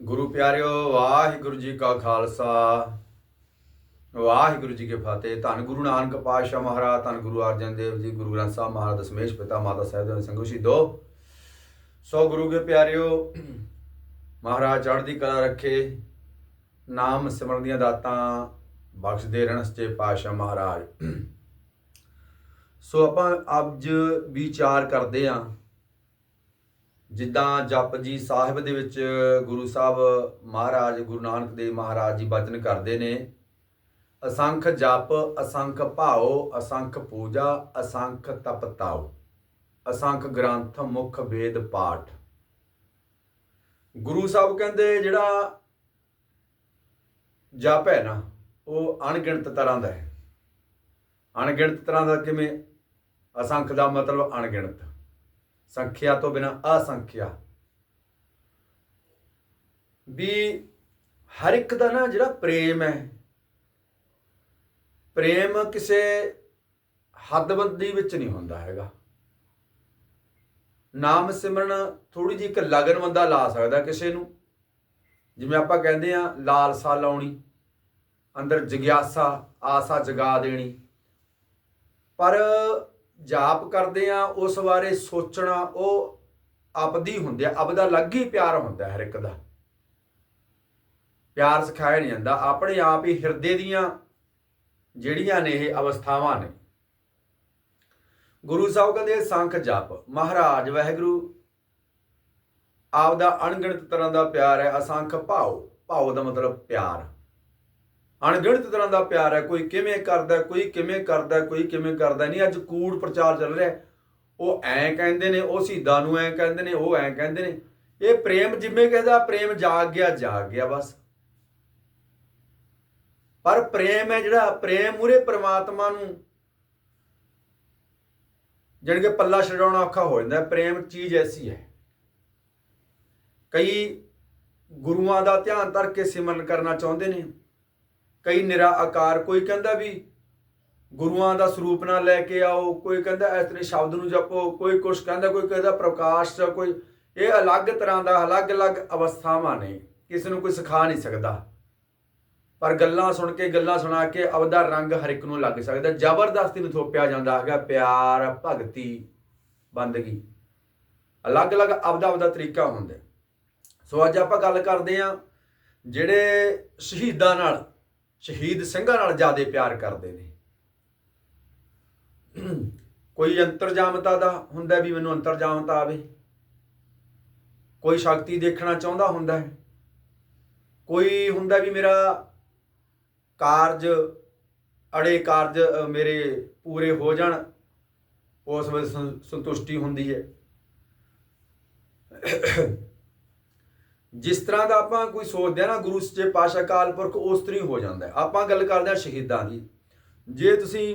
ਗੁਰੂ ਪਿਆਰਿਓ, ਵਾਹਿਗੁਰੂ ਜੀ ਕਾ ਖਾਲਸਾ। ਵਾਹਿਗੁਰੂ ਜੀ ਕੀ ਫਤਿਹ। ਧੰਨ ਗੁਰੂ ਨਾਨਕ ਪਾਤਸ਼ਾਹ ਮਹਾਰਾਜ, ਧੰਨ ਗੁਰੂ ਅਰਜਨ ਦੇਵ ਜੀ, ਗੁਰੂ ਗ੍ਰੰਥ ਸਾਹਿਬ ਮਹਾਰਾਜ, ਦਸ਼ਮੇਸ਼ ਪਿਤਾ ਮਾਤਾ ਸਾਹਿਬ ਦੇ ਸੰਗੋ ਸ਼ਹੀਦੋ। ਸੋ ਗੁਰੂ ਕੇ ਪਿਆਰਿਓ, ਮਹਾਰਾਜ ਚੜ੍ਹਦੀ ਕਲਾ ਰੱਖੇ, ਨਾਮ ਸਿਮਰਨ ਦੀਆਂ ਦਾਤਾਂ ਬਖਸ਼ਦੇ ਰਹਿਣ ਸੱਚੇ ਪਾਤਸ਼ਾਹ ਮਹਾਰਾਜ। ਸੋ ਆਪਾਂ ਅੱਜ ਵਿਚਾਰ ਕਰਦੇ ਆਂ ਜਿੱਦਾਂ ਜਪਜੀ ਸਾਹਿਬ ਦੇ ਵਿੱਚ ਗੁਰੂ ਸਾਹਿਬ ਮਹਾਰਾਜ, ਗੁਰੂ ਨਾਨਕ ਦੇਵ ਮਹਾਰਾਜ ਜੀ ਬਚਨ ਕਰਦੇ ਨੇ, ਅਸੰਖ ਜਪ, ਅਸੰਖ ਭਾਉ, ਅਸੰਖ ਪੂਜਾ, ਅਸੰਖ ਤਪਤਾਉ ਅਸੰਖ ਗ੍ਰੰਥ, ਮੁਖ ਵੇਦ ਪਾਠ। ਗੁਰੂ ਸਾਹਿਬ ਕਹਿੰਦੇ ਜਿਹੜਾ ਜਪ ਹੈ ਨਾ, ਉਹ ਅਣਗਿਣਤ ਤਰ੍ਹਾਂ ਦਾ ਹੈ। ਅਣਗਿਣਤ ਤਰ੍ਹਾਂ ਦਾ ਕਿਵੇਂ? ਅਸੰਖ ਦਾ ਮਤਲਬ ਅਣਗਿਣਤ। ਸੰਖਿਆ ਤੋਂ ਬਿਨਾ ਅਸੰਖਿਆ। ਵੀ ਹਰ ਇੱਕ ਦਾ ਨਾ ਜਿਹੜਾ ਪ੍ਰੇਮ ਹੈ, ਪ੍ਰੇਮ ਕਿਸੇ ਹੱਦਬੰਦੀ ਵਿੱਚ ਨਹੀਂ ਹੁੰਦਾ ਹੈਗਾ। ਨਾਮ ਸਿਮਰਨ ਥੋੜੀ ਜਿਹੀ ਇੱਕ ਲਗਨ ਬੰਦਾ ਲਾ ਸਕਦਾ ਕਿਸੇ ਨੂੰ। ਜਿਵੇਂ ਆਪਾਂ ਕਹਿੰਦੇ ਆ ਲਾਲਸਾ ਲਾਉਣੀ, ਅੰਦਰ ਜਗਿਆਸਾ, ਆਸਾ ਜਗਾ ਦੇਣੀ। ਪਰ ਜਾਪ ਕਰਦੇ ਆ, ਉਸ ਬਾਰੇ ਸੋਚਣਾ, ਉਹ ਆਪਦੀ ਹੁੰਦੀ ਆ, ਆਪਦਾ ਅਲੱਗ ਹੀ ਪਿਆਰ ਹੁੰਦਾ ਹਰ ਇੱਕ ਦਾ। ਪਿਆਰ ਸਿਖਾਇਆ ਨਹੀਂ ਜਾਂਦਾ, ਆਪਣੇ ਆਪ ਹੀ ਹਿਰਦੇ ਦੀਆਂ ਜਿਹੜੀਆਂ ਨੇ ਇਹ ਅਵਸਥਾਵਾਂ ਨੇ। ਗੁਰੂ ਸਾਹਿਬ ਕਹਿੰਦੇ, ਸੰਖ ਜਪ। ਮਹਾਰਾਜ, ਵਾਹਿਗੁਰੂ, ਆਪਦਾ ਅਣਗਿਣਤ ਤਰ੍ਹਾਂ ਦਾ ਪਿਆਰ ਹੈ, ਅਸੰਖ ਭਾਉ ਭਾਉ ਦਾ ਮਤਲਬ ਪਿਆਰ। ਅਣਗਿਣਤ ਤਰ੍ਹਾਂ ਦਾ ਪਿਆਰ ਹੈ, ਕੋਈ ਕਿਵੇਂ ਕਰਦਾ ਕੋਈ ਕਿਵੇਂ ਕਰਦਾ ਕੋਈ ਕਿਵੇਂ ਕਰਦਾ ਨਹੀਂ, ਅੱਜ ਕੂੜ ਪ੍ਰਚਾਰ ਚੱਲ ਰਿਹਾ ਉਹ ਐਂ ਕਹਿੰਦੇ ਨੇ, ਉਹ ਸ਼ਹੀਦਾਂ ਨੂੰ ਐਂ ਕਹਿੰਦੇ ਨੇ, ਉਹ ਐਂ ਕਹਿੰਦੇ ਨੇ। ਇਹ ਪ੍ਰੇਮ ਜਿਵੇਂ ਕਹਿੰਦਾ, ਪ੍ਰੇਮ ਜਾਗ ਗਿਆ ਜਾਗ ਗਿਆ ਬਸ। ਪਰ ਪ੍ਰੇਮ ਹੈ ਜਿਹੜਾ, ਪ੍ਰੇਮ ਮੂਰੇ ਪ੍ਰਮਾਤਮਾ ਨੂੰ ਜਾਣੀ ਕਿ ਪੱਲਾ ਛਡਾਉਣਾ ਔਖਾ ਹੋ ਜਾਂਦਾ ਪ੍ਰੇਮ ਚੀਜ਼ ਐਸੀ ਹੈ। ਕਈ ਗੁਰੂਆਂ ਦਾ ਧਿਆਨ ਧਰ ਕੇ ਸਿਮਰਨ ਕਰਨਾ ਚਾਹੁੰਦੇ ਨੇ। ਕਈ ਨਿਰਾ ਆਕਾਰ, ਕੋਈ ਕਹਿੰਦਾ ਵੀ ਗੁਰੂਆਂ ਦਾ ਸਰੂਪ ਨਾਲ ਲੈ ਕੇ ਆਓ, ਕੋਈ ਕਹਿੰਦਾ ਇਸ ਤਰ੍ਹਾਂ ਸ਼ਬਦ ਨੂੰ ਜਪੋ, ਕੋਈ ਕੁਛ ਕਹਿੰਦਾ, ਕੋਈ ਕਹਿੰਦਾ ਪ੍ਰਕਾਸ਼ ਦਾ ਕੋਈ, ਇਹ ਅਲੱਗ ਤਰ੍ਹਾਂ ਦਾ ਅਲੱਗ-ਅਲੱਗ ਅਵਸਥਾਵਾਂ ਨੇ, ਕਿਸੇ ਨੂੰ ਕੋਈ ਸਿਖਾ ਨਹੀਂ ਸਕਦਾ। ਪਰ ਗੱਲਾਂ ਸੁਣ ਕੇ, ਗੱਲਾਂ ਸੁਣਾ ਕੇ ਆਪਦਾ ਰੰਗ ਹਰ ਇੱਕ ਨੂੰ ਲੱਗ ਸਕਦਾ। ਜ਼ਬਰਦਸਤੀ ਨੂੰ ਥੋਪਿਆ ਜਾਂਦਾ ਹੈਗਾ, ਪਿਆਰ, ਭਗਤੀ, ਬੰਦਗੀ। ਅਲੱਗ-ਅਲੱਗ ਆਪਦਾ ਆਪਦਾ ਤਰੀਕਾ ਹੁੰਦਾ। ਸੋ ਅੱਜ ਆਪਾਂ ਗੱਲ ਕਰਦੇ ਆਂ ਜਿਹੜੇ ਸ਼ਹੀਦਾਂ ਨਾਲ ਸ਼ਹੀਦ ਸਿੰਘਾਂ ਨਾਲ ਜ਼ਿਆਦਾ ਪਿਆਰ ਕਰਦੇ ਨੇ। ਕੋਈ ਅੰਤਰਜਾਮਤਾ ਦਾ ਹੁੰਦਾ ਵੀ ਮੈਨੂੰ ਅੰਤਰਜਾਮਤਾ ਆਵੇ। ਕੋਈ ਸ਼ਕਤੀ ਦੇਖਣਾ ਚਾਹੁੰਦਾ ਹੁੰਦਾ ਹੈ। ਕੋਈ ਹੁੰਦਾ ਵੀ ਮੇਰਾ ਕਾਰਜ, ਅੜੇ ਕਾਰਜ ਮੇਰੇ ਪੂਰੇ ਹੋ ਜਾਣ, ਉਸ ਵੇਲੇ ਸੰ- ਸੰਤੁਸ਼ਟੀ ਹੁੰਦੀ ਹੈ। ਜਿਸ ਤਰ੍ਹਾਂ ਦਾ ਆਪਾਂ ਕੋਈ ਸੋਚਦੇ ਆ ਨਾ, ਗੁਰੂ ਸੱਚੇ ਪਾਤਸ਼ਾਹ ਕਾਲ ਪੁਰਖ, ਉਸ ਤਰੀ ਹੋ ਜਾਂਦਾ ਆਪਾਂ ਗੱਲ ਕਰਦੇ ਆ ਸ਼ਹੀਦਾਂ ਦੀ। ਜੇ ਤੁਸੀਂ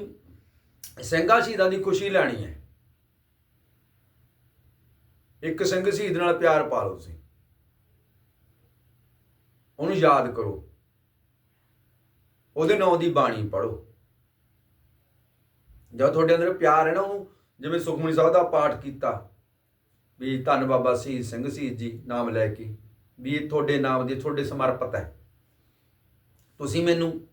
ਸਿੰਘਾਂ ਸ਼ਹੀਦਾਂ ਦੀ ਖੁਸ਼ੀ ਲੈਣੀ ਹੈ, ਇੱਕ ਸਿੰਘ ਸ਼ਹੀਦ ਨਾਲ ਪਿਆਰ ਪਾ ਲਓ ਤੁਸੀਂ। ਉਹਨੂੰ ਯਾਦ ਕਰੋ। ਉਹਦੇ ਨਾਂ ਦੀ ਬਾਣੀ ਪੜੋ ਜਦ ਤੁਹਾਡੇ ਅੰਦਰ ਪਿਆਰ ਹੈ ਨਾ, ਉਹਨੂੰ ਜਿਵੇਂ ਸੁਖਮਨੀ ਸਾਹਿਬ ਦਾ ਪਾਠ ਕੀਤਾ, ਵੀ ਧੰਨ ਬਾਬਾ ਸ਼ਹੀਦ ਸਿੰਘ, ਸ਼ਹੀਦ ਜੀ, ਨਾਮ ਲੈ ਕੇ। ਵੀ ਇਹ ਤੁਹਾਡੇ ਨਾਮ ਦੀ, ਤੁਹਾਡੇ ਸਮਰਪਿਤ ਹੈ। ਤੁਸੀਂ ਮੈਨੂੰ,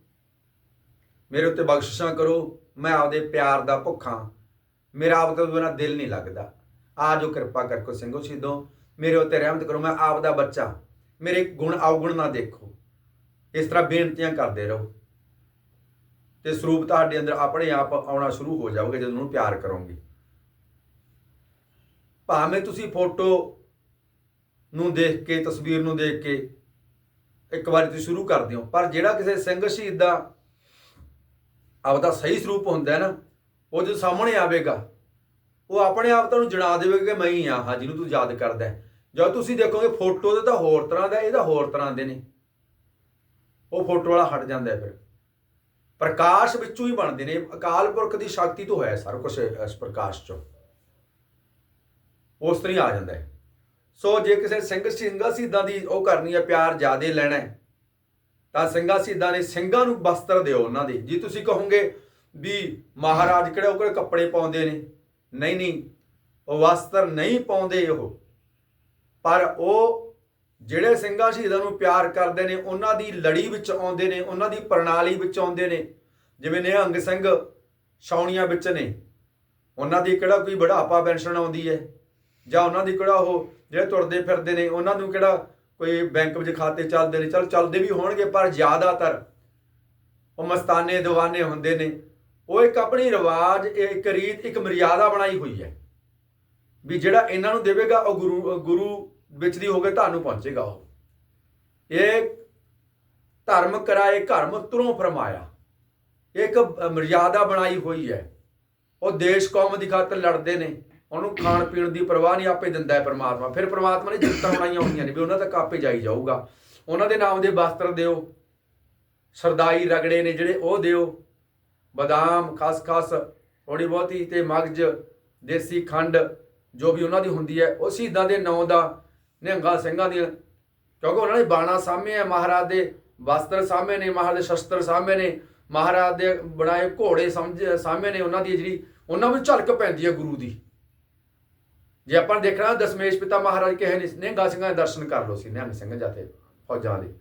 ਮੇਰੇ ਉੱਤੇ ਬਖਸ਼ਿਸ਼ਾਂ ਕਰੋ, ਮੈਂ ਆਪਦੇ ਪਿਆਰ ਦਾ ਭੁੱਖਾਂ ਮੇਰਾ ਆਪ ਤੋਂ ਬਿਨਾ ਦਿਲ ਨਹੀਂ ਲੱਗਦਾ। ਆ ਜੋ ਕਿਰਪਾ ਕਰਕੇ ਸਿੰਘੋ ਸ਼ਹੀਦੋ ਮੇਰੇ ਉੱਤੇ ਰਹਿਮਤ ਕਰੋ, ਮੈਂ ਆਪ ਦਾ ਬੱਚਾ ਮੇਰੇ ਗੁਣ ਅਵਗੁਣ ਨਾ ਦੇਖੋ। ਇਸ ਤਰ੍ਹਾਂ ਬੇਨਤੀਆਂ ਕਰਦੇ ਰਹੋ। ਤੇ ਸਰੂਪ ਤੁਹਾਡੇ ਅੰਦਰ ਆਪਣੇ ਆਪ ਆਉਣਾ ਸ਼ੁਰੂ ਹੋ ਜਾਓਗੇ ਜਦੋਂ ਉਹਨੂੰ ਪਿਆਰ ਕਰੋਗੇ। ਭਾਵੇਂ ਤੁਸੀਂ ਫੋਟੋ ਨੂੰ ਦੇਖ ਕੇ, ਤਸਵੀਰ ਨੂੰ ਦੇਖ ਕੇ ਇੱਕ ਵਾਰੀ ਤੁਸੀਂ ਸ਼ੁਰੂ ਕਰਦੇ ਹੋ। ਪਰ ਜਿਹੜਾ ਕਿਸੇ ਸਿੰਘ ਸ਼ਹੀਦ ਦਾ ਆਪਦਾ ਸਹੀ ਸਰੂਪ ਹੁੰਦਾ ਹੈ ਨਾ, ਉਹ ਜਦੋਂ ਸਾਹਮਣੇ ਆਵੇਗਾ, ਉਹ ਆਪਣੇ ਆਪ ਤੁਹਾਨੂੰ ਜਣਾ ਦੇਵੇਗਾ ਕਿ ਮੈਂ ਹੀ ਆ ਹਾਂ ਜਿਹਨੂੰ ਤੂੰ ਯਾਦ ਕਰਦਾ ਹੈ। ਜਦ ਤੁਸੀਂ ਦੇਖੋਗੇ ਫੋਟੋ ਦੇ ਤਾਂ ਹੋਰ ਤਰ੍ਹਾਂ ਦਾ, ਇਹਦਾ ਹੋਰ ਤਰ੍ਹਾਂ ਦੇ ਨੇ। ਉਹ ਫੋਟੋ ਵਾਲਾ ਹਟ ਜਾਂਦਾ ਫਿਰ। ਪ੍ਰਕਾਸ਼ ਵਿੱਚੋਂ ਹੀ ਬਣਦੇ ਨੇ। ਅਕਾਲ ਪੁਰਖ ਦੀ ਸ਼ਕਤੀ ਤੋਂ ਹੋਇਆ ਸਾਰਾ ਕੁਝ ਇਸ ਪ੍ਰਕਾਸ਼ ਚੋਂ। ਉਸ ਤਰ੍ਹਾਂ ਹੀ ਆ ਜਾਂਦਾ ਹੈ। ਸੋ ਜੇ ਕਿਸੇ ਸਿੰਘ ਸਿੰਘਾਂ ਸ਼ਹੀਦਾਂ ਦੀ ਉਹ ਕਰਨੀ ਹੈ, ਪਿਆਰ ਜ਼ਿਆਦੇ ਲੈਣਾ ਹੈ, ਤਾਂ ਸਿੰਘਾਂ ਸ਼ਹੀਦਾਂ ਨੇ ਸਿੰਘਾਂ ਨੂੰ ਵਸਤਰ ਦਿਓ ਉਹਨਾਂ ਦੇ। ਜੇ ਤੁਸੀਂ ਕਹੋਗੇ ਵੀ ਮਹਾਰਾਜ ਕਿਹੜੇ ਉਹ ਕਿਹੜੇ ਕੱਪੜੇ ਪਾਉਂਦੇ ਨੇ? ਨਹੀਂ ਨਹੀਂ, ਉਹ ਵਸਤਰ ਨਹੀਂ ਪਾਉਂਦੇ ਉਹ। ਪਰ ਉਹ ਜਿਹੜੇ ਸਿੰਘਾਂ ਸ਼ਹੀਦਾਂ ਨੂੰ ਪਿਆਰ ਕਰਦੇ ਨੇ, ਉਹਨਾਂ ਦੀ ਲੜੀ ਵਿੱਚ ਆਉਂਦੇ ਨੇ, ਉਹਨਾਂ ਦੀ ਪ੍ਰਣਾਲੀ ਵਿੱਚ ਆਉਂਦੇ ਨੇ। ਜਿਵੇਂ ਨਿਹੰਗ ਸਿੰਘ ਛਾਉਣੀਆਂ ਵਿੱਚ ਨੇ, ਉਹਨਾਂ ਦੀ ਕਿਹੜਾ ਕੋਈ ਬੁਢਾਪਾ ਪੈਨਸ਼ਨ ਆਉਂਦੀ ਹੈ? ਜਾਂ ਉਹਨਾਂ ਦੀ ਕਿਹੜਾ ਉਹ ਜਿਹੜੇ ਤੁਰਦੇ ਫਿਰਦੇ ਨੇ, ਉਹਨਾਂ ਨੂੰ ਕਿਹੜਾ ਕੋਈ ਬੈਂਕ ਵਿੱਚ ਖਾਤੇ ਚੱਲਦੇ ਨੇ, ਚਲ ਚੱਲਦੇ ਵੀ ਹੋਣਗੇ, ਪਰ ਜ਼ਿਆਦਾਤਰ ਉਹ ਮਸਤਾਨੇ ਦੀਵਾਨੇ ਹੁੰਦੇ ਨੇ। ਉਹ ਇੱਕ ਆਪਣੀ ਰਿਵਾਜ ਇੱਕ ਰੀਤ, ਇੱਕ ਮਰਿਆਦਾ ਬਣਾਈ ਹੋਈ ਹੈ ਵੀ ਜਿਹੜਾ ਇਹਨਾਂ ਨੂੰ ਦੇਵੇਗਾ, ਉਹ ਗੁਰੂ ਗੁਰੂ ਵਿੱਚ ਦੀ ਹੋ ਕੇ ਤੁਹਾਨੂੰ ਪਹੁੰਚੇਗਾ ਉਹ। ਇਹ ਧਰਮ ਕਰਾਏ, ਧਰਮ ਤੁਰੋਂ ਫਰਮਾਇਆ। ਇੱਕ ਮਰਿਆਦਾ ਬਣਾਈ ਹੋਈ ਹੈ। ਉਹ ਦੇਸ਼ ਕੌਮ ਦੀ ਖਾਤਰ ਲੜਦੇ ਨੇ। ਉਹਨੂੰ ਖਾਣ ਪੀਣ ਦੀ ਪਰਵਾਹ ਨਹੀਂ ਆਪੇ ਦਿੰਦਾ ਹੈ ਪ੍ਰਮਾਤਮਾ। ਫਿਰ ਪ੍ਰਮਾਤਮਾ ਨੇ ਜਿੱਤਾਂ ਬਣਾਈਆਂ ਹੁੰਦੀਆਂ ਨੇ ਵੀ ਉਹਨਾਂ ਤੱਕ ਆਪੇ ਜਾਈ ਜਾਊਗਾ। ਉਹਨਾਂ ਦੇ ਨਾਮ ਦੇ ਵਸਤਰ ਦਿਓ। ਸਰਦਾਈ ਰਗੜੇ ਨੇ ਜਿਹੜੇ ਉਹ ਦਿਓ। ਬਦਾਮ, ਖਸਖਸ ਥੋੜੀ ਬਹੁਤੀ ਤੇ ਮਗਜ, ਦੇਸੀ ਖੰਡ ਜੋ ਵੀ ਉਹਨਾਂ ਦੀ ਹੁੰਦੀ ਹੈ, ਉਹ ਸ਼ਹੀਦਾਂ ਦੇ ਨਾਂ ਦਾ ਨਿਹੰਗਾ ਸਿੰਘਾਂ ਦੀਆਂ। ਕਿਉਂਕਿ ਉਹਨਾਂ ਨੇ ਬਾਣਾ ਸਾਹਮਣੇ ਹੈ ਮਹਾਰਾਜ ਦੇ ਵਸਤਰ ਸਾਹਮਣੇ ਨੇ, ਮਹਾਰਾਜ ਦੇ ਸ਼ਸਤਰ ਸਾਹਮਣੇ ਨੇ, ਮਹਾਰਾਜ ਦੇ ਬਣਾਏ ਘੋੜੇ ਸਮਝ ਸਾਹਮਣੇ ਨੇ ਉਹਨਾਂ ਦੀ ਜਿਹੜੀ, ਉਹਨਾਂ ਵਿੱਚ ਝਲਕ ਪੈਂਦੀ ਹੈ ਗੁਰੂ ਦੀ। ਜੇ ਆਪਾਂ ਦੇਖਣਾ, ਦਸ਼ਮੇਸ਼ ਪਿਤਾ ਮਹਾਰਾਜ ਕਹੇ ਨੇ ਨਿਹੰਗਾ ਸਿੰਘਾਂ ਦੇ ਦਰਸ਼ਨ ਕਰ ਲਓ ਸੀ, ਨਿਹੰਗ ਸਿੰਘ ਜਾਤੇ ਫੌਜਾਂ ਦੇ।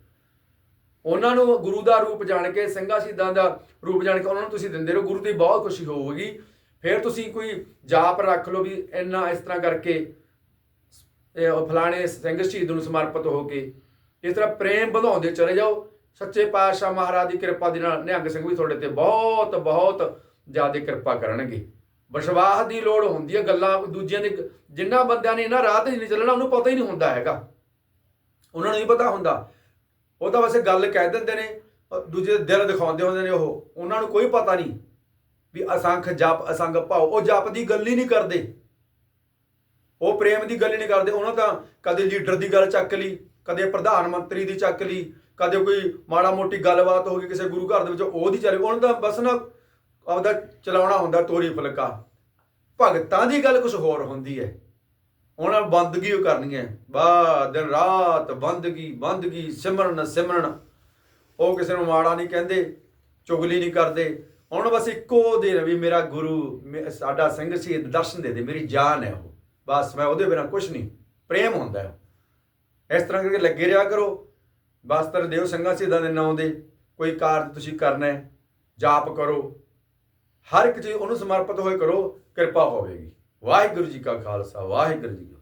ਉਹਨਾਂ ਨੂੰ ਗੁਰੂ ਦਾ ਰੂਪ ਜਾਣ ਕੇ, ਸਿੰਘਾਂ ਸ਼ਹੀਦਾਂ ਦਾ ਰੂਪ ਜਾਣ ਕੇ ਉਹਨਾਂ ਨੂੰ ਤੁਸੀਂ ਦਿੰਦੇ ਰਹੋ, ਗੁਰੂ ਦੀ ਬਹੁਤ ਖੁਸ਼ੀ ਹੋਊਗੀ। ਫਿਰ ਤੁਸੀਂ ਕੋਈ ਜਾਪ ਰੱਖ ਲਓ ਵੀ ਇੰਨਾ ਇਸ ਤਰ੍ਹਾਂ ਕਰਕੇ ਉਹ ਫਲਾਣੇ ਸਿੰਘ ਸ਼ਹੀਦ ਨੂੰ ਸਮਰਪਿਤ ਹੋ ਕੇ ਇਸ ਤਰ੍ਹਾਂ ਪ੍ਰੇਮ ਵਧਾਉਂਦੇ ਚਲੇ ਜਾਓ। ਸੱਚੇ ਪਾਤਸ਼ਾਹ ਮਹਾਰਾਜ ਦੀ ਕਿਰਪਾ ਦੇ ਨਾਲ ਨਿਹੰਗ ਸਿੰਘ ਵੀ ਤੁਹਾਡੇ ਤੇ ਬਹੁਤ ਬਹੁਤ ਜ਼ਿਆਦਾ ਕਿਰਪਾ ਕਰਨਗੇ। ਵਿਸ਼ਵਾਸ ਦੀ ਲੋੜ ਹੁੰਦੀ ਹੈ ਗੱਲਾਂ ਦੂਜਿਆਂ ਦੇ ਜਿੰਨਾ ਬੰਦਿਆਂ ਨੇ ਇਹਨਾਂ ਰਾਹ ਤੇ ਨਹੀਂ ਚੱਲਣਾ, ਉਹਨੂੰ ਪਤਾ ਹੀ ਨਹੀਂ ਹੁੰਦਾ ਹੈਗਾ। ਉਹਨਾਂ ਨੂੰ ਨਹੀਂ ਪਤਾ ਹੁੰਦਾ। ਉਹ ਤਾਂ ਵੈਸੇ ਗੱਲ ਕਹਿ ਦਿੰਦੇ ਨੇ ਦੂਜੇ ਦੇ ਦਿਲ ਦਿਖਾਉਂਦੇ ਹੁੰਦੇ ਨੇ ਉਹ। ਉਹਨਾਂ ਨੂੰ ਕੋਈ ਪਤਾ ਨਹੀਂ ਵੀ ਅਸੰਖ ਜਪ, ਅਸੰਗ ਭਾਉ ਉਹ ਜਪ ਦੀ ਗੱਲ ਹੀ ਨਹੀਂ ਕਰਦੇ। ਉਹ ਪ੍ਰੇਮ ਦੀ ਗੱਲ ਹੀ ਨਹੀਂ ਕਰਦੇ। ਉਹਨਾਂ ਤਾਂ ਕਦੇ ਲੀਡਰ ਦੀ ਗੱਲ ਚੱਕ ਲਈ, ਕਦੇ ਪ੍ਰਧਾਨ ਮੰਤਰੀ ਦੀ ਚੱਕ ਲਈ, ਕਦੇ ਕੋਈ ਮਾੜਾ ਮੋਟੀ ਗੱਲਬਾਤ ਹੋ ਗਈ ਕਿਸੇ ਗੁਰੂ ਘਰ ਦੇ ਵਿੱਚ ਉਹਦੀ ਚੱਲ ਉਹਨਾਂ ਦਾ ਬਸ ਨਾ ਆਪਦਾ ਚਲਾਉਣਾ ਹੁੰਦਾ ਤੋਰੀ ਫੁਲਕਾ। ਭਗਤਾਂ ਦੀ ਗੱਲ ਕੁਝ ਹੋਰ ਹੁੰਦੀ ਹੈ। ਉਹਨਾਂ ਬੰਦਗੀ ਉਹ ਕਰਨੀ ਹੈ। ਬਾ, ਦਿਨ ਰਾਤ ਬੰਦਗੀ ਬੰਦਗੀ, ਸਿਮਰਨ ਸਿਮਰਨ। ਉਹ ਕਿਸੇ ਨੂੰ ਮਾੜਾ ਨਹੀਂ ਕਹਿੰਦੇ, ਚੁਗਲੀ ਨਹੀਂ ਕਰਦੇ। ਹੁਣ ਬਸ ਇੱਕੋ ਦਿਨ ਵੀ ਮੇਰਾ ਗੁਰੂ, ਮੇ- ਸਾਡਾ ਸਿੰਘ ਸੀ ਦਰਸ਼ਨ ਦੇ ਦੇ, ਮੇਰੀ ਜਾਨ ਹੈ ਉਹ। ਬਸ ਮੈਂ ਉਹਦੇ ਬਿਨਾਂ ਕੁਝ ਨਹੀਂ। ਪ੍ਰੇਮ ਹੁੰਦਾ ਹੈ। ਇਸ ਤਰ੍ਹਾਂ ਕਰਕੇ ਲੱਗੇ ਰਿਹਾ ਕਰੋ। ਬਸ ਤਰ ਦੇਵ ਸਿੰਘਾਂ ਸ਼ਹੀਦਾਂ ਦੇ ਨਾਂ ਦੇ ਕੋਈ ਕਾਰਜ ਤੁਸੀਂ ਕਰਨਾ ਹੈ, ਜਾਪ ਕਰੋ। ਹਰ ਇੱਕ ਚੀਜ਼ ਉਹਨੂੰ ਸਮਰਪਿਤ ਹੋਏ ਕਰੋ, ਕਿਰਪਾ ਹੋਵੇਗੀ। ਵਾਹਿਗੁਰੂ ਜੀ ਕਾ ਖਾਲਸਾ, ਵਾਹਿਗੁਰੂ ਜੀ